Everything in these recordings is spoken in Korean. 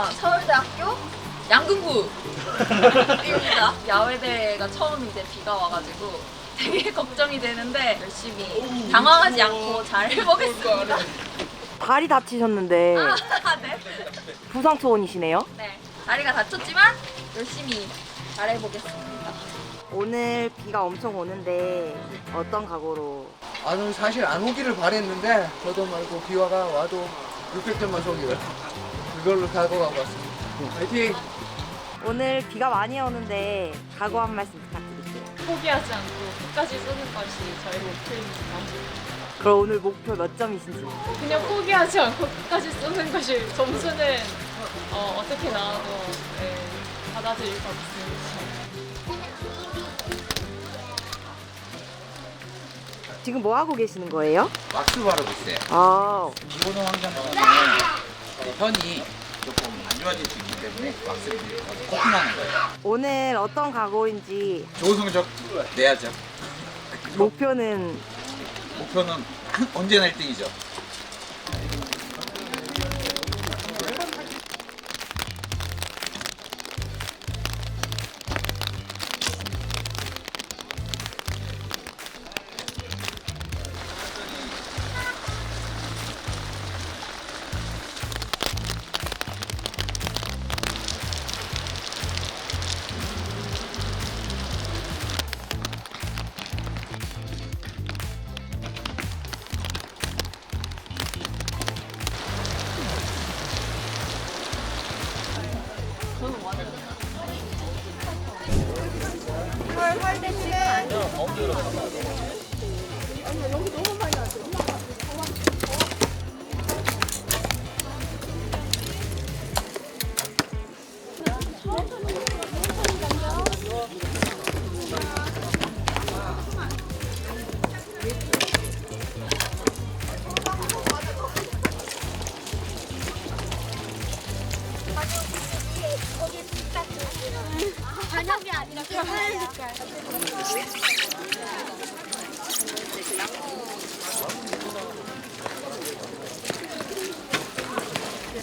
아, 서울대학교 양궁부입니다. 야외대회가 처음 이제 비가 와가지고 되게 걱정이 되는데 열심히 당황하지 않고 잘 해보겠습니다. 다리 다치셨는데 아, 네. 부상 초원이시네요. 네. 다리가 다쳤지만 열심히 잘 해보겠습니다. 오늘 비가 엄청 오는데 어떤 각오로? 아는 사실 안 오기를 바랬는데 저도 말고 비와가 와도 600점만 속이요 그걸로 각오하고 왔습니다. 화이팅! 오늘 비가 많이 오는데 각오 한 말씀 부탁드릴게요. 포기하지 않고 끝까지 쏘는 것이 저희 목표입니다. 그럼 오늘 목표 몇 점이신지? 그냥 포기하지 않고 끝까지 쏘는 것이 점수는 어, 떻게 나와도 네, 받아들일 수 없습니다. 지금 뭐 하고 계시는 거예요? 왁스 바르고 있어요. 아, 환경 때문 에 현이 조금 안 좋아질 수 있기 때문에 왁스를 코팅하는 거예요. 오늘 어떤 각오인지 좋은 성적 내야죠. 목표는 목표는 언제나 1등이죠.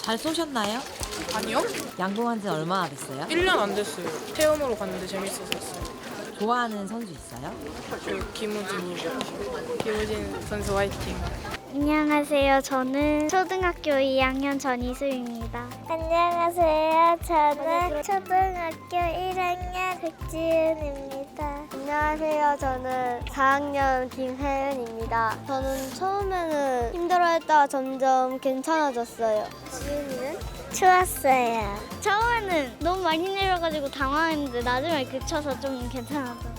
잘 쏘셨나요? 아니요? 양궁한 지 얼마나 됐어요? 1년 안 됐어요. 체험으로 갔는데 재밌었어요. 좋아하는 선수 있어요? 그 김우진이요. 김우진 선수 화이팅. 안녕하세요. 저는 초등학교 2학년 전이수입니다. 안녕하세요. 저는 초등학교 1학년 백지은입니다. 안녕하세요. 저는 4학년 김혜은입니다. 저는 처음에는 힘들어했다가 점점 괜찮아졌어요. 지은이는? 추웠어요. 처음에는 너무 많이 내려가지고 당황했는데 나중에 그쳐서 좀 괜찮아졌어요.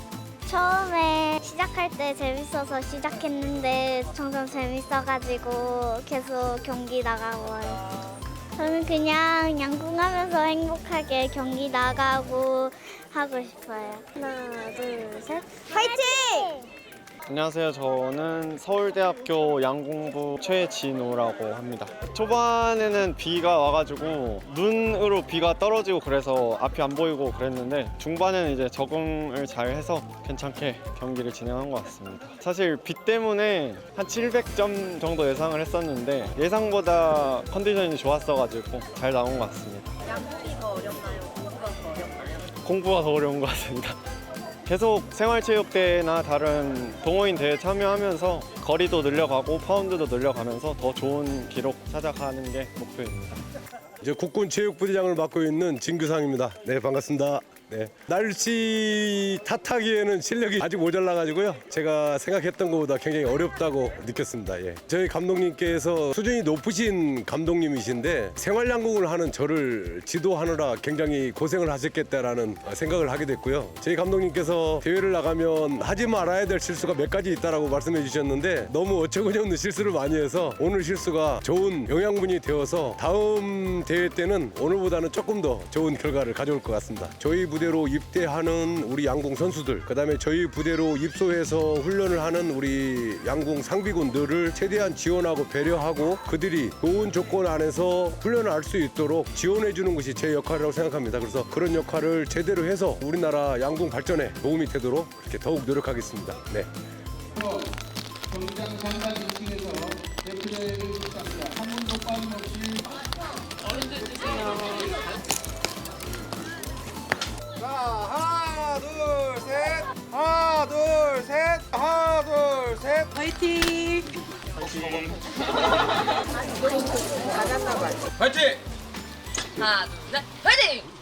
처음에 시작할 때 재밌어서 시작했는데 점점 재밌어가지고 계속 경기 나가고요. 저는 그냥 양궁하면서 행복하게 경기 나가고 하고 싶어요. 하나, 둘, 셋, 화이팅! 안녕하세요. 저는 서울대학교 양공부 최진우라고 합니다. 초반에는 비가 와가지고 눈으로 비가 떨어지고 그래서 앞이 안 보이고 그랬는데 중반에는 이제 적응을 잘 해서 괜찮게 경기를 진행한 것 같습니다. 사실 비 때문에 한 700점 정도 예상을 했었는데 예상보다 컨디션이 좋았어가지고 잘 나온 것 같습니다. 양궁이 더 어렵나요? 공부가 더 어렵나요? 공부가 더 어려운 것 같습니다. 계속 생활체육대회나 다른 동호인 대회 참여하면서 거리도 늘려가고 파운드도 늘려가면서 더 좋은 기록 찾아가는 게 목표입니다. 이제 국군 체육부대장을 맡고 있는 진규상입니다. 네 반갑습니다. 네. 날씨 탓하기에는 실력이 아직 모자라 가지고요. 제가 생각했던 것보다 굉장히 어렵다고 느꼈습니다. 예. 저희 감독님께서 수준이 높으신 감독님이신데 생활양궁을 하는 저를 지도하느라 굉장히 고생을 하셨겠다라는 생각을 하게 됐고요. 저희 감독님께서 대회를 나가면 하지 말아야 될 실수가 몇 가지 있다라고 말씀해 주셨는데 너무 어처구니 없는 실수를 많이 해서 오늘 실수가 좋은 영양분이 되어서 다음 대회 때는 오늘보다는 조금 더 좋은 결과를 가져올 것 같습니다. 저희 부 대로 입대하는 우리 양궁 선수들, 그다음에 저희 부대로 입소해서 훈련을 하는 우리 양궁 상비군들을 최대한 지원하고 배려하고 그들이 좋은 조건 안에서 훈련을 할 수 있도록 지원해 주는 것이 제 역할이라고 생각합니다. 그래서 그런 역할을 제대로 해서 우리나라 양궁 발전에 도움이 되도록 그렇게 더욱 노력하겠습니다. 네. 경기장 상단 2층에서 대표대회를 시작합니다. 한 분도 빠짐없이 자, 하나, 둘, 셋. 하나, 둘, 셋. 하나, 둘, 셋. 화이팅! 화이팅! 하나, 둘, 셋, 화이팅!